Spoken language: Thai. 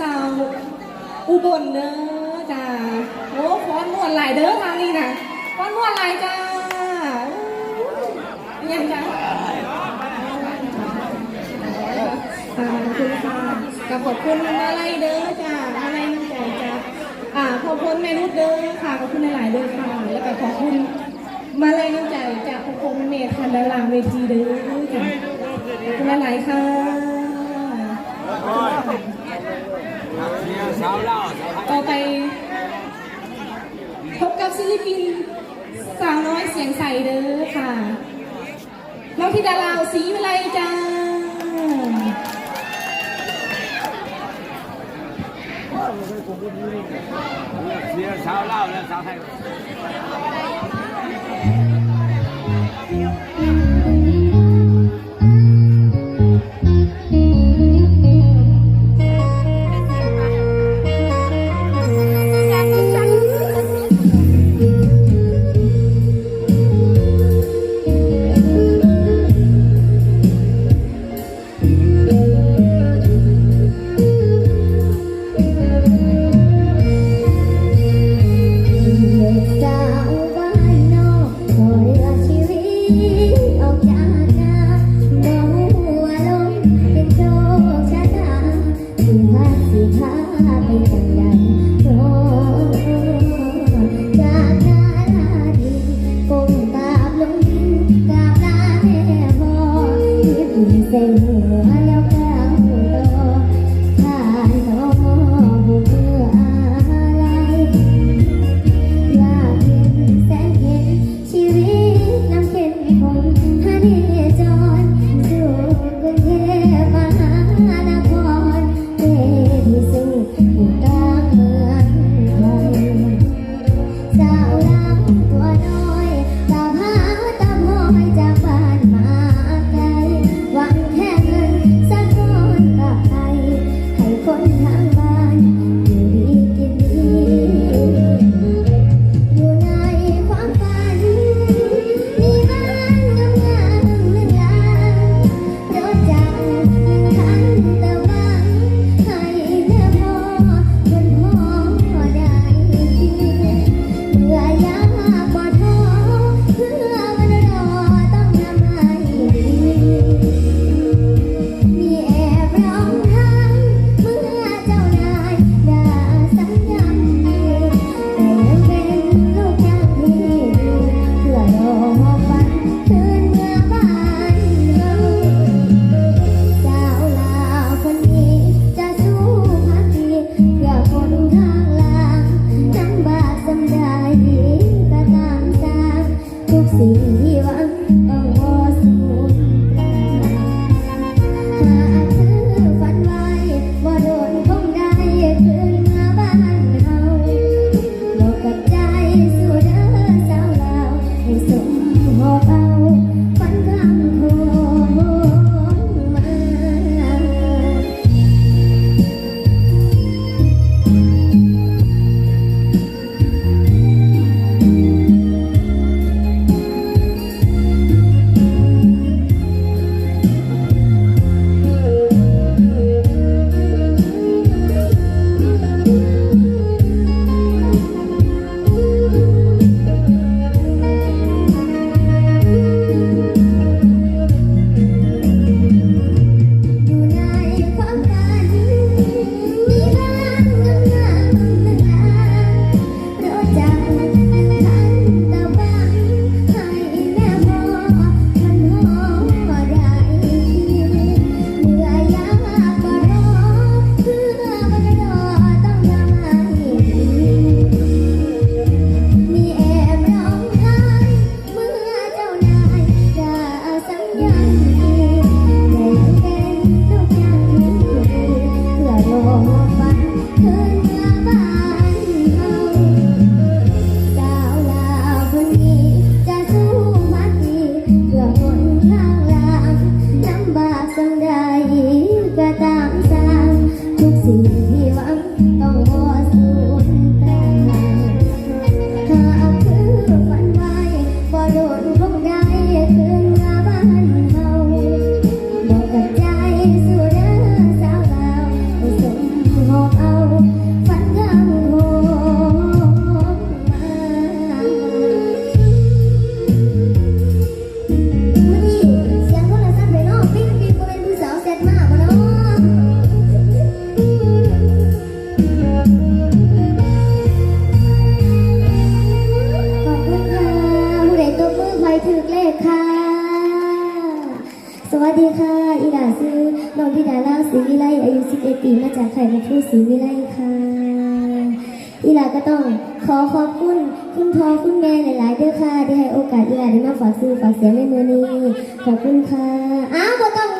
สาวอุบลเด้อจ้าโอ้ฟ้อนมวนหลายเด้อทางนี้นะฟ้อนมวนหลายจ้าอู้ยังจ้าขอบคุณค่ะกับขอบคุณมาลัยเด้อจ้ามาลัยน้ำใจจ้าอ่าขอบคุณแม่นุชเด้อค่ะขอบคุณหลายเด้อค่ะแล้วก็ขอบคุณมาเลยน้ำใจจากขอบคุณเมธทันดารางเวทีเด้อจ้าขอบคุณหลายค่ะสาวเล่า ต่อไป พบกับศิลปินสาวน้อยเสียงใสเด้อค่ะน้องธิดาลาวสีวิไลจ้าเสียสาวเล่าแล้วสาวไทย วัสดีค่ะ อีหลาซื้อน้องธิดาลาศรีวิไลอายุ11ปีมาจากไข่มุกทูศรีวิไลค่ะอีหลาก็ต้องขอขอบคุณคุณพ่อคุณแม่หลายๆเด้อค่ะที่ให้โอกาสอีหลาได้มาฝากซื้อฝากเสียงในมือนี้ขอบคุณค่ะอ้าวต้อง